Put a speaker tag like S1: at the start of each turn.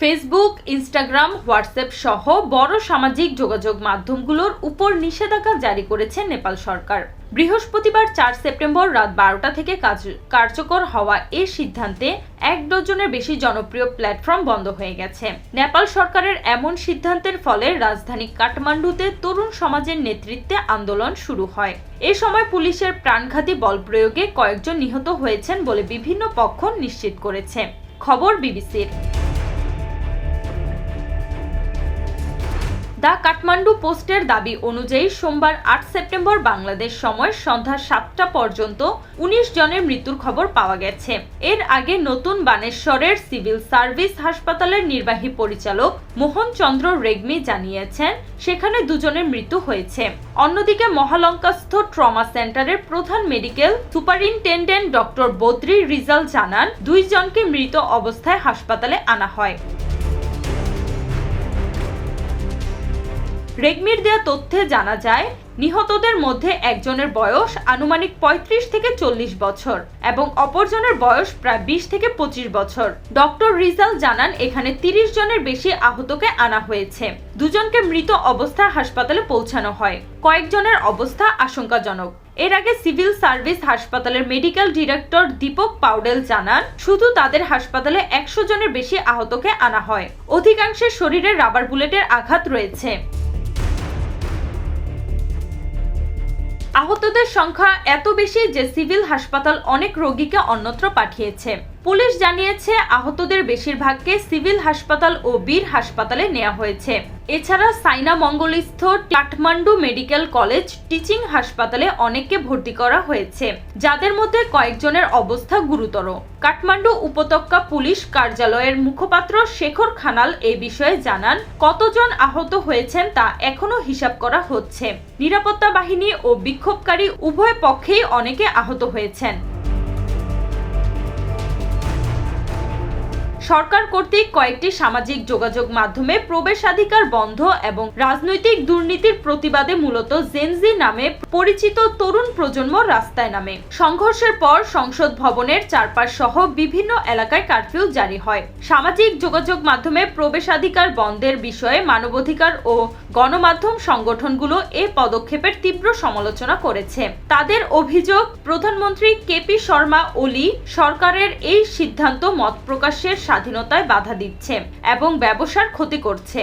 S1: Facebook Instagram WhatsApp সহ বড় সামাজিক যোগাযোগ মাধ্যমগুলোর উপর নিষেধাজ্ঞা জারি করেছে নেপাল সরকার। বৃহস্পতিবার চার সেপ্টেম্বর রাত বারোটা থেকে কার্যকর হওয়া এ সিদ্ধান্তে এক ডজনের বেশি জনপ্রিয় প্ল্যাটফর্ম বন্ধ হয়ে গেছে। নেপাল সরকারের এমন সিদ্ধান্তের ফলে রাজধানী কাঠমান্ডুতে তরুণ সমাজের নেতৃত্বে আন্দোলন শুরু হয়। এ সময় পুলিশের প্রাণঘাতী বল প্রয়োগে কয়েকজন নিহত হয়েছেন বলে বিভিন্ন পক্ষ নিশ্চিত করেছে। খবর বিবিসির। দ্য কাঠমান্ডু পোস্টের দাবি অনুযায়ী সোমবার আট সেপ্টেম্বর বাংলাদেশ সময় সন্ধ্যা সাতটা পর্যন্ত উনিশ জনের মৃত্যুর খবর পাওয়া গেছে। এর আগে নতুন বানেশ্বরের সিভিল সার্ভিস হাসপাতালের নির্বাহী পরিচালক মোহন চন্দ্র রেগমি জানিয়েছেন, সেখানে দুজনের মৃত্যু হয়েছে। অন্যদিকে মহালঙ্কাস্থ ট্রমা সেন্টারের প্রধান medical superintendent doctor Badri Rijal জানান দুইজনকে মৃত অবস্থায় হাসপাতালে আনা হয়। রেগমির দেয়া তথ্যে জানা যায়, নিহতদের মধ্যে একজনের বয়স আনুমানিক ৩৫ থেকে চল্লিশ বছর এবং অপরজনের বয়স প্রায় বিশ থেকে পঁচিশ বছর। ডক্টর রিজাল জানান, এখানে তিরিশ জনের বেশি আহতকে আনা হয়েছে। দুজনকে মৃত অবস্থায় হাসপাতালে পৌঁছানো হয়। কয়েকজনের অবস্থা আশঙ্কাজনক। এর আগে সিভিল সার্ভিস হাসপাতালের মেডিকেল ডিরেক্টর দীপক পাউডেল জানান, শুধু তাদের হাসপাতালে একশো জনের বেশি আহতকে আনা হয়। অধিকাংশের শরীরে রাবার বুলেটের আঘাত রয়েছে। আহতদের সংখ্যা এত বেশি যে সিভিল হাসপাতাল অনেক রোগীকে অন্যত্র পাঠিয়েছে। পুলিশ জানিয়েছে, আহতদের বেশিরভাগকে সিভিল হাসপাতাল ও বীর হাসপাতালে নেওয়া হয়েছে। এছাড়া সাইনা মঙ্গলস্থ কাঠমান্ডু মেডিকেল কলেজ টিচিং হাসপাতালে অনেককে ভর্তি করা হয়েছে, যাদের মধ্যে কয়েকজনের অবস্থা গুরুতর। কাঠমান্ডু উপত্যকা পুলিশ কার্যালয়ের মুখপাত্র শেখর খানাল এ বিষয়ে জানান, কতজন আহত হয়েছেন তা এখনও হিসাব করা হচ্ছে। নিরাপত্তা বাহিনী ও বিক্ষোভকারী উভয় পক্ষেই অনেকে আহত হয়েছেন। সরকার কর্তৃক কয়েকটি সামাজিক যোগাযোগ মাধ্যমে প্রবেশাধিকার বন্ধ এবং রাজনৈতিক দুর্নীতির প্রতিবাদে মূলত জেনজি নামে পরিচিত তরুণ প্রজন্ম রাস্তায় নামে। সংঘর্ষের পর সংসদ ভবনের চারপাশ সহ বিভিন্ন এলাকায় কারফিউ জারি হয়। সামাজিক যোগাযোগ মাধ্যমে প্রবেশাধিকার বন্ধের বিষয়ে মানবাধিকার ও গণমাধ্যম সংগঠনগুলো এ পদক্ষেপের তীব্র সমালোচনা করেছে। তাদের অভিযোগ, প্রধানমন্ত্রী কেপি শর্মা ওলি সরকারের এই সিদ্ধান্ত মত প্রকাশের স্বাধীনতায় বাধা দিচ্ছে এবং ব্যবসার ক্ষতি করছে।